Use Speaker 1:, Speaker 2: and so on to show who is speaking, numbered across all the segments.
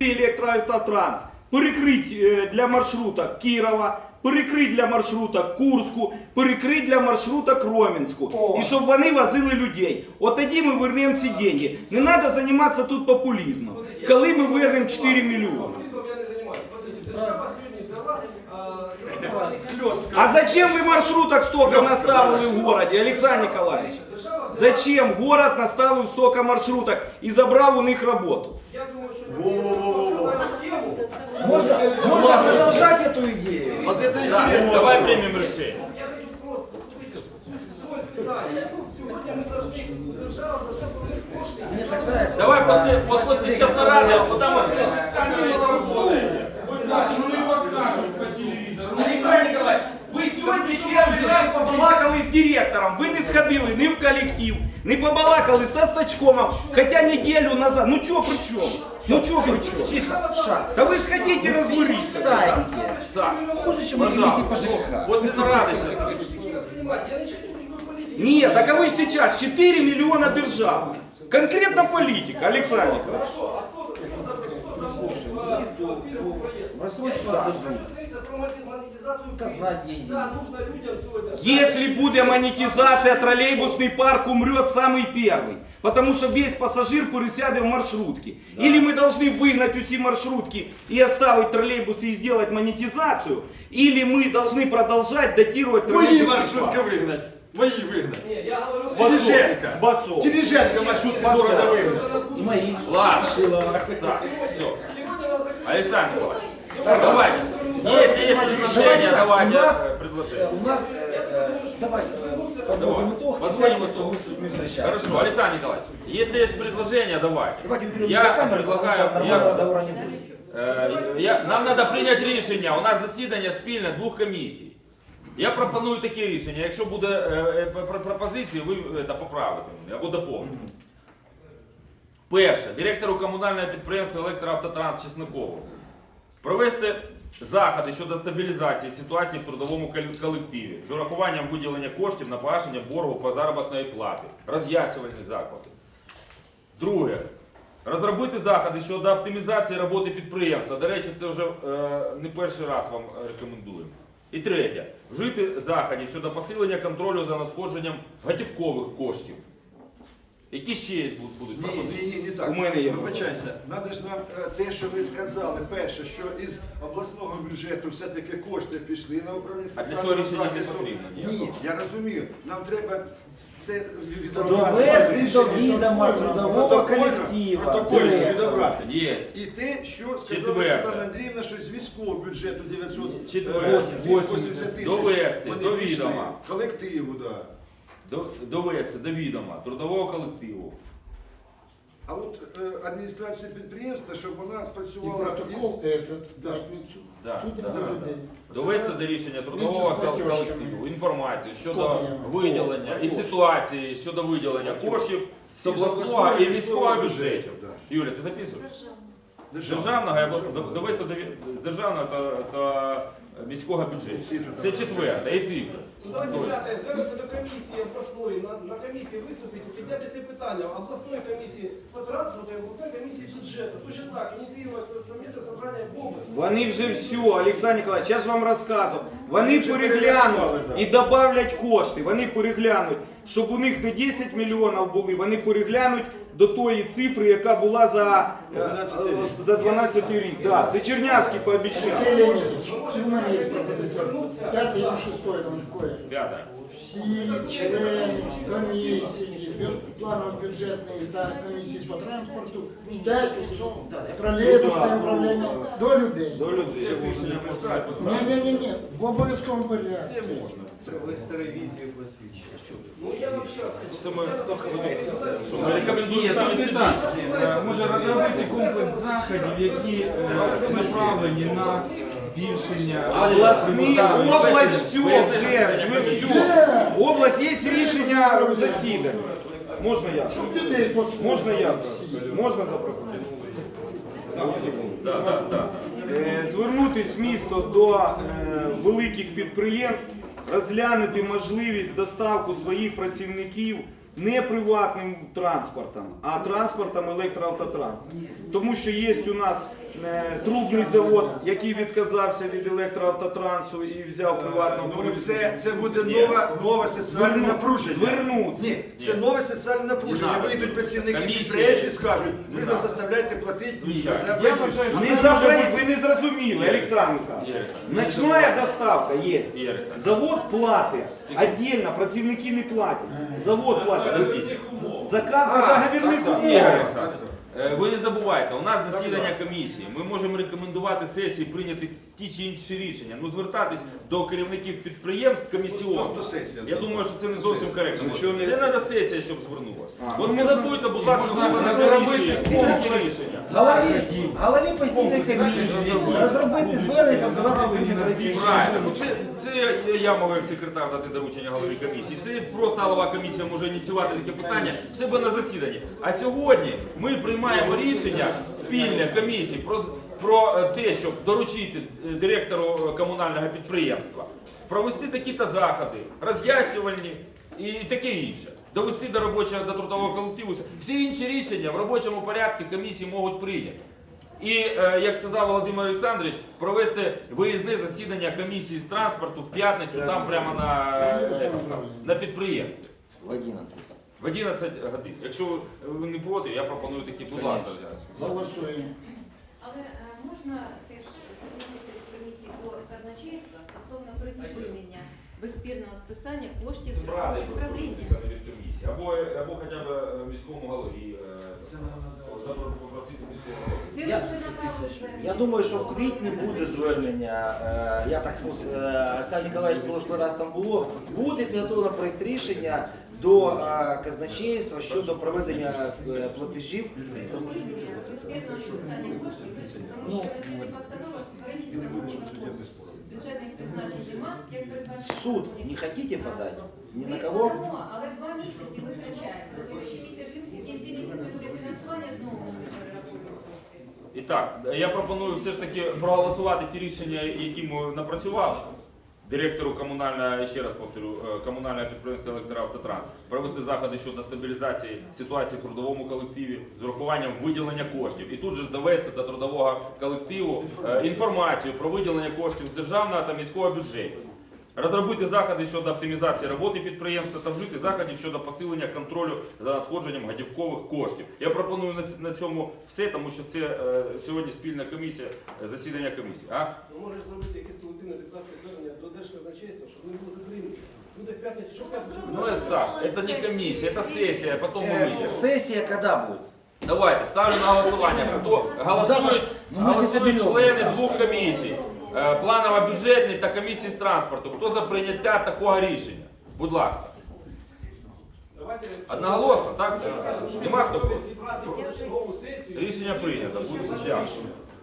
Speaker 1: Електроавтотранс перекрить е, для маршрута Кірова, перекрить для маршрута Курську, перекрить для маршрута Кромінську. І щоб вони возили людей. От тоді ми вернемо ці деньги. Не треба займатися тут популізмом. Коли ми вернемо 4 мільйони.
Speaker 2: А,
Speaker 1: зачем вы маршруток столько наставили в городе, Александр Николаевич? Зачем город наставил столько маршруток и забрал у них работу?
Speaker 2: я думаю, що
Speaker 1: з директором. Ви не сходили ні в колектив, не побалакали со Стачкомом, хоча неділю назад. Ну чого при чому? Ну чого при чому?
Speaker 3: Тихо, шаг.
Speaker 1: Та ви сходіть і розберіться.
Speaker 3: Перестаньте.
Speaker 4: Саш,
Speaker 3: Хуже, чем мы комиссии по
Speaker 4: пожалуйста,
Speaker 3: ЖКХ.
Speaker 4: после нарады сейчас.
Speaker 2: Які воспринимати? Я не хочу никакой політики.
Speaker 1: Ні, так а ви ж зараз 4 мільйона держав. Конкретно політика, Олександр Николаевич.
Speaker 2: Хорошо, а хто, хто за хто замовив пільговий проїзд?
Speaker 3: Рассрочку
Speaker 2: Що
Speaker 3: забудь.
Speaker 2: стосується про монетизацію
Speaker 3: Казна деньги.
Speaker 2: Да, нужно людям сьогодні.
Speaker 1: Если будет монетизация, троллейбусный парк умрет самый первый. Потому что весь пассажир пересядет в маршрутки. Или мы должны выгнать все маршрутки и оставить троллейбусы и сделать монетизацию, или мы должны продолжать датировать
Speaker 5: Мои
Speaker 1: троллейбусный
Speaker 5: маршрутки
Speaker 1: парк.
Speaker 5: выгнать. Мои выгнать.
Speaker 2: Ні, я говорю,
Speaker 1: С басов,
Speaker 5: Тележенко.
Speaker 1: с басов.
Speaker 5: Тележенко маршрут из города выгнать.
Speaker 3: И мои.
Speaker 4: Ладно,
Speaker 3: Шила.
Speaker 4: Саш, все.
Speaker 2: Сьогодні нас закрили.
Speaker 4: Александр Николаевич, давайте. Если есть предложение, давайте
Speaker 3: у нас,
Speaker 4: э, предложение.
Speaker 3: у нас, э, давайте, э, подводим итог. и
Speaker 4: Подводим
Speaker 3: в пятницу
Speaker 4: итог.
Speaker 3: мы возвращаемся.
Speaker 4: Хорошо, Александр Николаевич, если есть предложение, давайте.
Speaker 3: Давайте уберем
Speaker 4: Я
Speaker 3: видеокамеру, потому что
Speaker 4: предлагаю,
Speaker 3: нормального
Speaker 4: я,
Speaker 3: разговора не будет.
Speaker 4: Е, я, нам треба прийняти рішення. У нас засідання спільне двох комісій. Я пропоную таке рішення. Якщо буде е, е, пр- пр- пропозиції, ви е, та, поправите мене або доповните. Перше, директору комунального підприємства Електроавтотранс Чеснокову провести заходи щодо стабілізації ситуації в трудовому колективі з урахуванням виділення коштів на погашення боргу по заробітної плати, роз'яснювальні заклади. Друге. Розробити заходи щодо оптимізації роботи підприємства. До речі, це вже е, не перший раз вам рекомендуємо. І третє. Вжити заходів щодо посилення контролю за надходженням готівкових коштів. Які ще є будуть- будуть
Speaker 5: Ні,
Speaker 4: пропозиції?
Speaker 5: ні, ні, не так.
Speaker 1: У мене є.
Speaker 5: Вибачайся, треба ж нам е, те, що ви сказали, перше, що із обласного бюджету все-таки кошти пішли на управління
Speaker 4: А для
Speaker 5: соціального
Speaker 4: цього рішення не
Speaker 5: захисту.
Speaker 4: потрібно
Speaker 5: Ні,
Speaker 4: ніякого.
Speaker 5: я розумію. Нам треба це
Speaker 3: Довести до відома трудового колектива.
Speaker 5: протокольно
Speaker 3: директора.
Speaker 5: відобразити.
Speaker 4: Є.
Speaker 5: І те, що сказала
Speaker 4: Четверте.
Speaker 5: Світлана Андріївна, що з військового бюджету 900
Speaker 4: Четверте.
Speaker 5: е, 80 тисяч.
Speaker 4: Довести
Speaker 5: вони
Speaker 4: до
Speaker 5: пішли.
Speaker 4: відома.
Speaker 5: Колективу, так. Да.
Speaker 4: До- Довести до відома трудового колективу.
Speaker 5: А от е, адміністрація підприємства, щоб вона
Speaker 6: И
Speaker 5: спрацювала
Speaker 6: протокол этот, в пятницу.
Speaker 4: Да,
Speaker 6: Тут
Speaker 4: да,
Speaker 6: до
Speaker 4: да,
Speaker 6: людей.
Speaker 4: Довести до рішення трудового
Speaker 6: Вместе з
Speaker 4: кол-
Speaker 6: платіжками.
Speaker 4: колективу інформацію щодо
Speaker 6: Копіями.
Speaker 4: виділення і ситуації щодо виділення коштів з обласного і міського бюджетів. Юля, ти записуєш?
Speaker 5: державного.
Speaker 4: Державного і обласного. Довести до ві- з державного та, та міського бюджету. Це
Speaker 5: четверта
Speaker 4: четверте, і цифра.
Speaker 2: Ну, Давайте
Speaker 4: Точно.
Speaker 2: п'яте, звернутися до комісії обласної, на, на комісії виступити, підняти це питання обласної комісії по транспорту і обласної комісії бюджету. Точно так, ініціювати совместне собрання в область.
Speaker 1: Вони вже все, Олександр Ніколаївич, я ж вам розказував. Вони переглянуть і додають кошти. Вони переглянуть, щоб у них не 10 мільйонів були, вони переглянуть до тої цифри, яка була за, е, за 12 рік. Да, це Чернявський пообіцяв.
Speaker 6: Алексей Леонидович, у мене є пропозиція. П'ятий і шестой там в кое. Всі члени комісії, бю- планово-бюджетної та комісії по транспорту п'ятницю тролейбусне управління до людей.
Speaker 1: До людей.
Speaker 6: Ні-ні-ні, в обов'язковому порядку.
Speaker 2: Ну я вам ще раз.
Speaker 4: Це ми, що ми рекомендуємо самі собі.
Speaker 7: Е, може розробити комплекс заходів, які е, направлені на збільшення
Speaker 1: Обласний,
Speaker 7: Так,
Speaker 1: область все, вже, все. Область є рішення засідання. Можна я? Можна я? Можна запропонувати?
Speaker 4: Да, да, да.
Speaker 1: Звернутись місто до е, великих підприємств, розглянути можливість доставку своїх працівників не приватним транспортом, а транспортом електроавтотранс. Тому що є у нас е, трубний завод, який відказався від електроавтотрансу і взяв приватну
Speaker 5: Ну, це, це буде нова, нове соціальне напруження.
Speaker 1: Звернуться.
Speaker 5: Ні, це нове соціальне напруження. Вийдуть працівники підприємств і скажуть, ви нас заставляєте платити
Speaker 1: ви не зрозуміли, Олександр Михайлович. Ночная доставка є. Завод платить. Отдельно працівники не платять. Завод платить.
Speaker 4: Подождите.
Speaker 1: Закат договірних умов.
Speaker 4: Ви не забувайте, у нас засідання комісії. Ми можемо рекомендувати сесії прийняти ті чи інші рішення. Ну звертатись до керівників підприємств комісіонних.
Speaker 5: Тобто
Speaker 4: Я думаю, що це не зовсім коректно.
Speaker 1: Не-
Speaker 4: Це треба сесія, щоб звернулася. От
Speaker 1: ну,
Speaker 4: підготуйте, будь ласка, на комісії.
Speaker 3: Голові, голові комісії розробити звернення, подавати відповідні
Speaker 4: Правильно, ну це, це я, я можу як секретар дати доручення голові комісії. Це просто голова комісії може ініціювати таке питання в себе на засіданні. А сьогодні ми приймаємо рішення спільне комісії про, про е, те, щоб доручити е, директору е, комунального підприємства провести такі-то заходи, роз'яснювальні і таке інше. Довести до робочого до трудового колективу. Всі інші рішення в робочому порядку комісії можуть прийняти. І, е, як сказав Володимир Олександрович, провести виїзне засідання комісії з транспорту в п'ятницю, там прямо на, е, на підприємстві.
Speaker 3: В 11.
Speaker 4: В 11 годин. Якщо ви- не проти, я пропоную такі, будь ласка.
Speaker 6: Голосуємо.
Speaker 8: Але е, можна теж звернутися від комісії до казначейства стосовно призупинення безспірного списання коштів управління.
Speaker 4: Або, або хоча б міському голові
Speaker 3: Я-. Я думаю, що в квітні буде звернення. Е, Я так от, е, Олександр прошлий раз там було. Буде підготовлено проєкт рішення до е, казначейства щодо проведення е, платежів. Ну.
Speaker 8: Бюджетних призначень нема, як передбачено.
Speaker 3: В суд не хотите подати? Ні на кого?
Speaker 8: Але два місяці ми втрачаємо. На слідчий місяць, кінці місяця буде фінансування, знову.
Speaker 4: І так, я пропоную все ж таки проголосувати ті рішення, які ми напрацювали. Директору комунального, ще раз повторю, е, комунального підприємства «Електроавтотранс» провести заходи щодо стабілізації ситуації в трудовому колективі з урахуванням виділення коштів. І тут же довести до трудового колективу е, інформацію про виділення коштів з державного та міського бюджетів Розробити заходи щодо оптимізації роботи підприємства та вжити заходів щодо посилення контролю за надходженням гадівкових коштів. Я пропоную на, на цьому все, тому що це е, сьогодні спільна комісія, е, засідання комісії. А?
Speaker 2: Ну, можеш зробити якесь колективне депутатське звернення до Держказначейства, щоб вони були затримані. Буде в п'ятницю, що в п'ятницю?
Speaker 4: Ну, это, Саш, это не комиссия, это сессия, потом мы
Speaker 3: Е,
Speaker 4: выйдем.
Speaker 3: Сесія коли буде?
Speaker 4: Давайте, ставлю на голосування. Хто голосують,
Speaker 3: Ну, ми ж не
Speaker 4: голосують
Speaker 3: стабільно.
Speaker 4: члени двох комісій. Е, Планово-бюджетний та комісії з транспорту. Хто за прийняття такого рішення? Будь ласка. Одноголосно, так? Нема хто проти? Рішення прийнято. Буде дякую.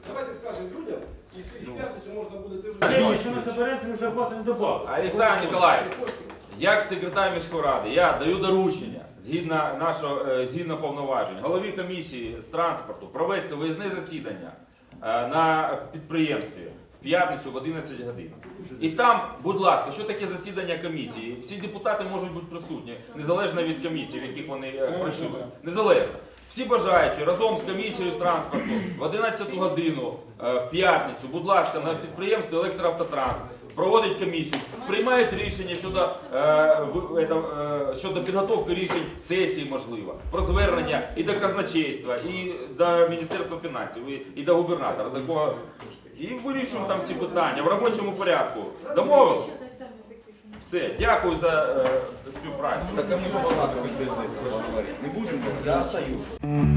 Speaker 2: Давайте скажемо людям, і в п'ятницю можна буде це вже
Speaker 9: Якщо ми зберемося, не заплатимо.
Speaker 4: Олександр Ніколаєвич, як секретар міської ради, я даю доручення згідно нашого е, згідно повноважень голові комісії з транспорту провести виїзне засідання е, на підприємстві в п'ятницю в 11 годин. І там, будь ласка, що таке засідання комісії? Всі депутати можуть бути присутні, незалежно від комісій, в яких вони е, працюють. Незалежно. Всі бажаючі разом з комісією з транспорту в 11 годину е, в п'ятницю, будь ласка, на підприємстві електроавтотранс проводить комісію, приймають рішення щодо, е, в- е, щодо підготовки рішень сесії, можливо, про звернення і до казначейства, і до Міністерства фінансів, і, і до губернатора, до кого. І вирішуємо там ці питання в робочому порядку. Домовились? Все, дякую за е, співпрацю.
Speaker 3: Так а ми ж балакали без говорити. Не будемо? Я остаюсь.